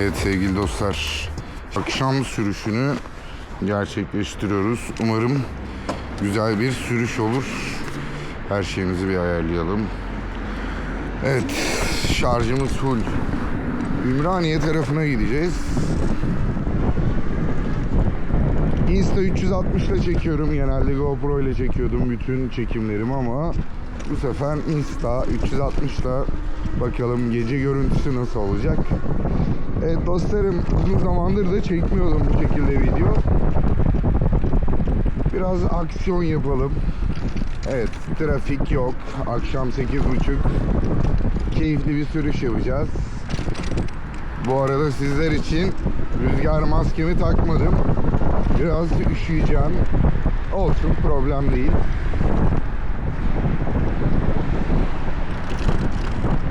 Evet sevgili dostlar, akşam sürüşünü gerçekleştiriyoruz. Umarım güzel bir sürüş olur. Her şeyimizi bir ayarlayalım. Evet, şarjımız full. Ümraniye tarafına gideceğiz. Insta 360 ile çekiyorum. Genelde GoPro ile çekiyordum bütün çekimlerimi ama bu sefer Insta 360 ile bakalım gece görüntüsü nasıl olacak. Evet dostlarım uzun zamandır da çekmiyordum bu şekilde video. Biraz aksiyon yapalım. Evet trafik yok. Akşam 8.30 keyifli bir sürüş yapacağız. Bu arada sizler için rüzgar maskemi takmadım. Biraz üşüyeceğim. Olsun problem değil.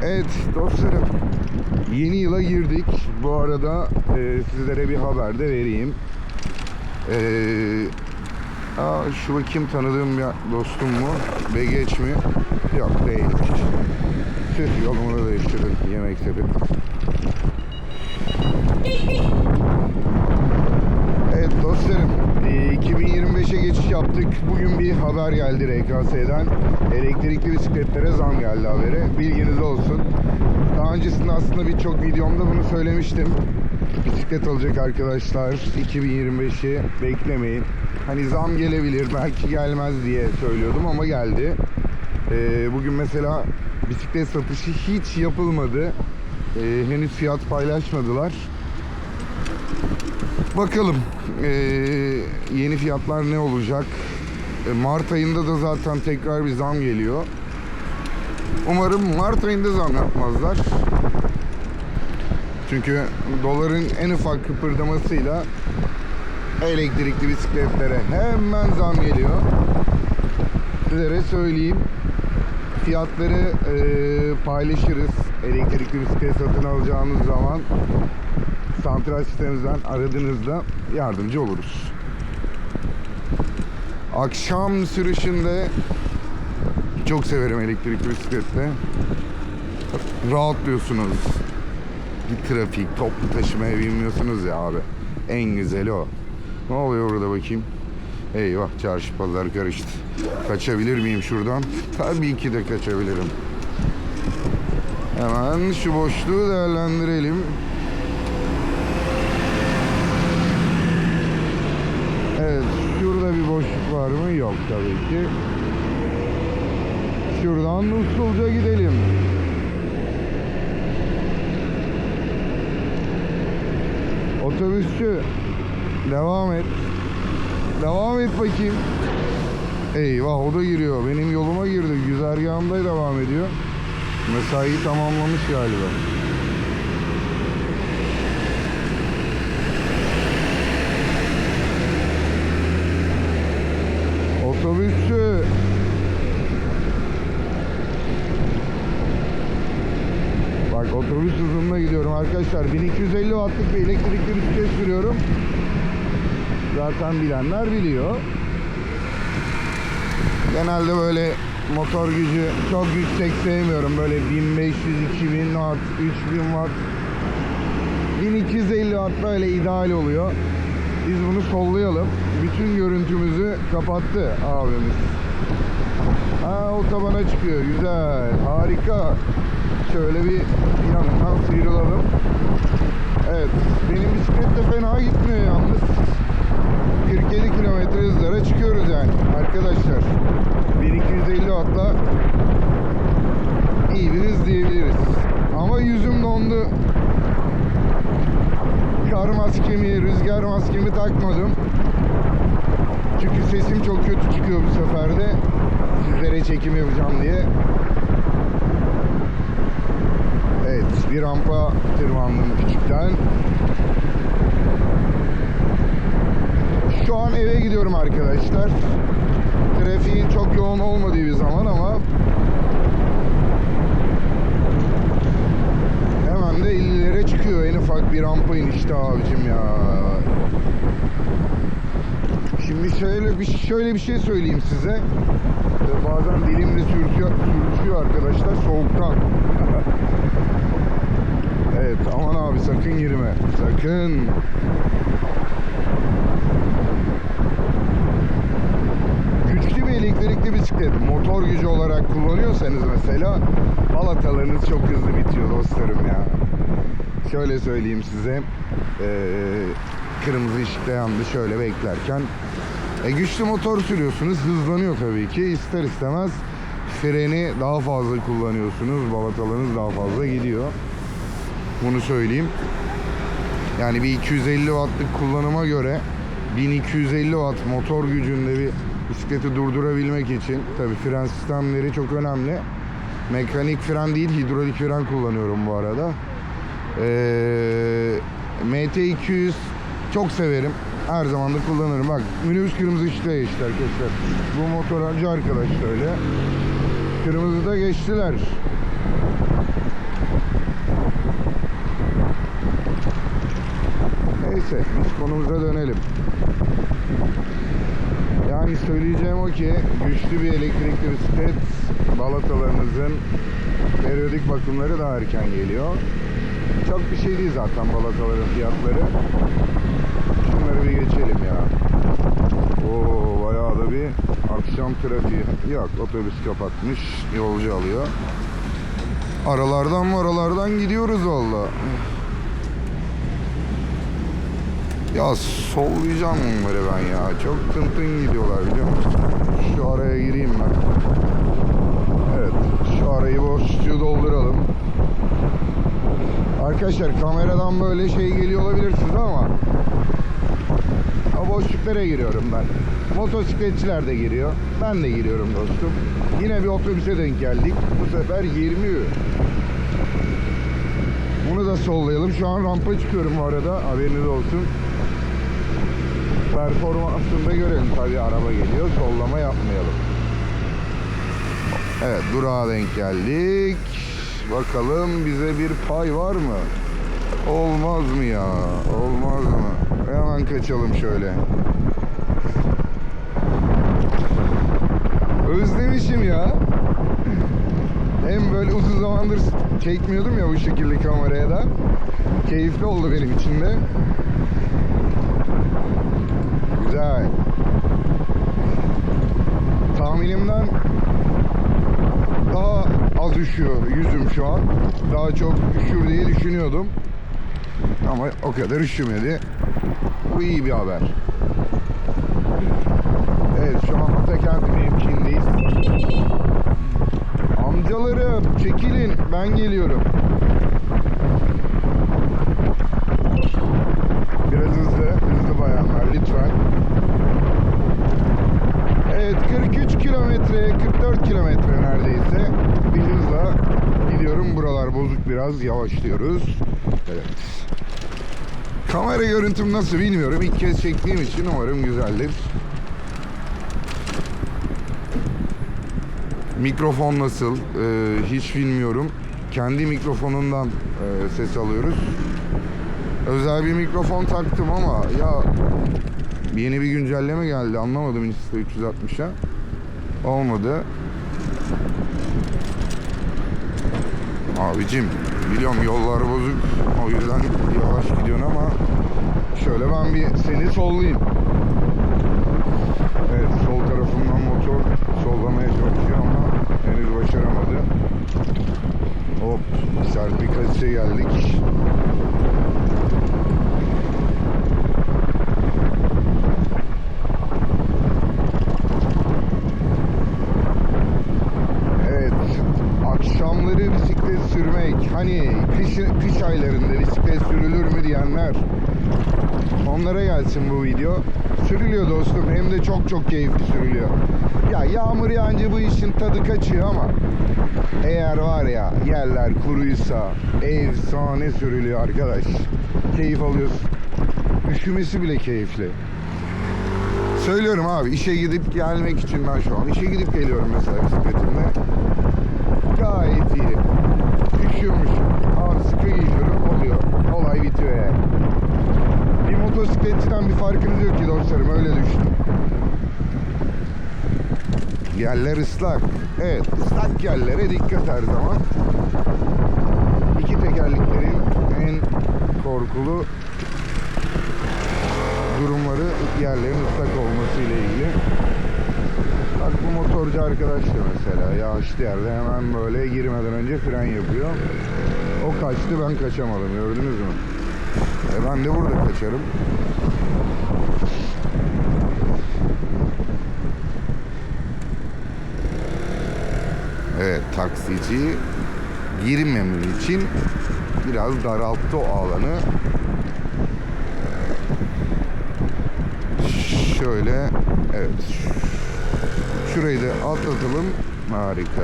Evet dostlarım yeni yıla girdik. Bu arada e, sizlere bir haber de vereyim. E, aa, şu bakayım tanıdığım bir dostum mu? Begeç mi? Yok değil. Tüh yolumu da değiştirdim yemek sepeti. Evet dostlarım, 2025'e geçiş yaptık. Bugün bir haber geldi RKS'den. Elektrikli bisikletlere zam geldi haberi. Bilginiz olsun. Daha öncesinde aslında birçok videomda bunu söylemiştim. Bisiklet alacak arkadaşlar 2025'i beklemeyin. Hani zam gelebilir, belki gelmez diye söylüyordum ama geldi. E, bugün mesela bisiklet satışı hiç yapılmadı. E, henüz fiyat paylaşmadılar. Bakalım eee, yeni fiyatlar ne olacak? E, Mart ayında da zaten tekrar bir zam geliyor. Umarım Mart ayında zam yapmazlar. Çünkü doların en ufak kıpırdamasıyla elektrikli bisikletlere hemen zam geliyor. Sizlere söyleyeyim. Fiyatları eee, paylaşırız. Elektrikli bisiklet satın alacağınız zaman santral sitemimizden aradığınızda yardımcı oluruz. Akşam sürüşünde çok severim elektrikli bisikletle. Rahatlıyorsunuz. Bir trafik, toplu taşımaya binmiyorsunuz ya abi. En güzeli o. Ne oluyor burada bakayım? Eyvah çarşı pazar karıştı. Kaçabilir miyim şuradan? Tabii ki de kaçabilirim. Hemen şu boşluğu değerlendirelim. Evet, şurada bir boşluk var mı? Yok tabii ki. Şuradan usulca gidelim. Otobüsçü, devam et. Devam et bakayım. Eyvah o da giriyor. Benim yoluma girdi. Güzergahımda devam ediyor. Mesai tamamlamış galiba. Otobüsçü. Bak otobüs hızında gidiyorum arkadaşlar. 1250 wattlık bir elektrikli bisiklet sürüyorum. Zaten bilenler biliyor. Genelde böyle motor gücü çok yüksek sevmiyorum. Böyle 1500, 2000 watt, 3000 watt. 1250 watt böyle ideal oluyor. Biz bunu sollayalım. Bütün görüntümüzü kapattı abimiz. Ha otobana çıkıyor. Güzel. Harika. Şöyle bir yanından sıyrılalım. Evet. Benim bisiklet de fena gitmiyor yalnız. 47 kilometre hızlara çıkıyoruz yani. Arkadaşlar. 1250 wattla iyi bir hız diyebiliriz. Ama yüzüm dondu. Kar maskemi, rüzgar maskemi takmadım. Çünkü sesim çok kötü çıkıyor bu sefer de. Sizlere çekim yapacağım diye. Evet, bir rampa tırmandım küçükten. Şu an eve gidiyorum arkadaşlar. Trafiğin çok yoğun olmadığı bir zaman ama hemen de 50'lere çıkıyor en ufak bir rampa inişte abicim ya. Şimdi şöyle bir şöyle bir şey söyleyeyim size. Ee, Bazen dilimle sürtüyor, sürtüyor arkadaşlar soğuktan. Evet aman abi sakın girme. Sakın. Güçlü bir bisiklet motor gücü olarak kullanıyorsanız mesela balatalarınız çok hızlı bitiyor dostlarım ya. Şöyle söyleyeyim size. Ee, kırmızı ışıkta yandı şöyle beklerken. E, güçlü motor sürüyorsunuz hızlanıyor tabii ki. İster istemez freni daha fazla kullanıyorsunuz. Balatalarınız daha fazla gidiyor. Bunu söyleyeyim. Yani bir 250 wattlık kullanıma göre 1250 watt motor gücünde bir bisikleti durdurabilmek için tabi fren sistemleri çok önemli. Mekanik fren değil hidrolik fren kullanıyorum bu arada. Ee, MT200 çok severim. Her zaman da kullanırım. Bak minibüs kırmızı ışıkta geçti arkadaşlar. Bu motorcu arkadaş da öyle. Kırmızıda geçtiler. Neyse konumuza dönelim. Yani söyleyeceğim o ki güçlü bir elektrikli bisiklet balatalarınızın periyodik bakımları daha erken geliyor. Çok bir şey değil zaten balataların fiyatları. Şunları bir geçelim ya. Oo bayağı da bir akşam trafiği. Yok otobüs kapatmış. Yolcu alıyor. Aralardan mı aralardan gidiyoruz valla. Ya sollayacağım onları ben ya. Çok tın tın gidiyorlar biliyor musun? Şu araya gireyim ben. Evet. Şu arayı boşluğu dolduralım. Arkadaşlar kameradan böyle şey geliyor olabilirsiniz ama o boşluklara giriyorum ben. Motosikletçiler de giriyor. Ben de giriyorum dostum. Yine bir otobüse denk geldik. Bu sefer 20 Bunu da sollayalım. Şu an rampa çıkıyorum bu arada. Haberiniz olsun. Performansını da görelim. Tabii araba geliyor. Sollama yapmayalım. Evet durağa denk geldik. Bakalım bize bir pay var mı? Olmaz mı ya? Olmaz mı? Hemen kaçalım şöyle. Özlemişim ya. Hem böyle uzun zamandır çekmiyordum ya bu şekilde kameraya da. Keyifli oldu benim için de. Güzel. Tahminimden daha az üşüyor yüzüm şu an. Daha çok üşür diye düşünüyordum. Ama o kadar üşümedi. Bu iyi bir haber. Evet şu an Atakent mevkiindeyiz. Amcalarım çekilin ben geliyorum. Biraz hızlı, hızlı bayanlar lütfen. Evet 43 kilometre, 44 kilometre neredeyse bir hızla gidiyorum. Buralar bozuk biraz yavaşlıyoruz. Evet. Kamera görüntüm nasıl bilmiyorum. İlk kez çektiğim için umarım güzeldir. Mikrofon nasıl Ee, hiç bilmiyorum. Kendi mikrofonundan e, ses alıyoruz. Özel bir mikrofon taktım ama ya yeni bir güncelleme geldi. Anlamadım Insta 360'a. Olmadı. Abicim biliyorum yollar bozuk. O yüzden yavaş gidiyorsun ama şöyle ben bir seni sollayayım. Evet sol tarafımdan motor sollamaya çalışıyor ama henüz başaramadı. Hop sertifikatise geldik. Evet. Akşamları bisiklet sürmek. Hani kış, kış aylarında bisiklet sürülür mü diyenler. Onlara gelsin bu video. Sürülüyor dostum. Hem de çok çok keyifli sürülüyor. Ya yağmur yağınca bu işin tadı kaçıyor ama eğer var ya yerler kuruysa efsane sürülüyor arkadaş. Keyif alıyorsun. Üşümesi bile keyifli. Söylüyorum abi işe gidip gelmek için ben şu an işe gidip geliyorum mesela bisikletimle. Gayet iyi. Üşüyormuşum. Abi sıkı giyiyorum oluyor. Olay bitiyor yani. Bir motosikletçiden bir farkınız yok ki dostlarım öyle düşünün. Yerler ıslak. Evet ıslak yerlere dikkat her zaman. İki teker tekerleklerin en korkulu durumları yerlerin ıslak olması ile ilgili. Bak bu motorcu arkadaş da mesela yağışlı yerde hemen böyle girmeden önce fren yapıyor. O kaçtı ben kaçamadım gördünüz mü? E ben de burada kaçarım. Evet taksici girmemem için biraz daralttı o alanı. Şöyle evet. Şurayı da atlatalım. Harika.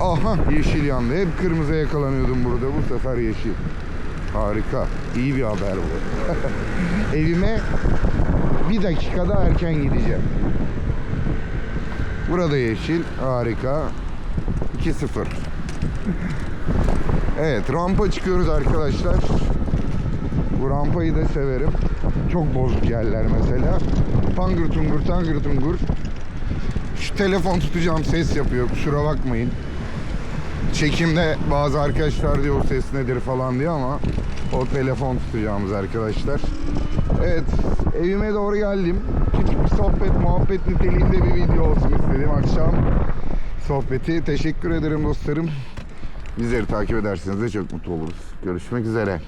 Aha yeşil yandı. Hep kırmızıya yakalanıyordum burada. Bu sefer yeşil. Harika. İyi bir haber bu. Evime bir dakikada erken gideceğim. Burada yeşil. Harika. 2-0. Evet rampa çıkıyoruz arkadaşlar. Bu rampayı da severim. Çok bozuk yerler mesela. Tangır tungur tangır tungur. Şu telefon tutacağım ses yapıyor kusura bakmayın. Çekimde bazı arkadaşlar diyor ses nedir falan diyor ama o telefon tutacağımız arkadaşlar. Evet evime doğru geldim. Küçük sohbet muhabbet niteliğinde bir video olsun istedim akşam sohbeti. Teşekkür ederim dostlarım. Bizleri takip ederseniz de çok mutlu oluruz. Görüşmek üzere.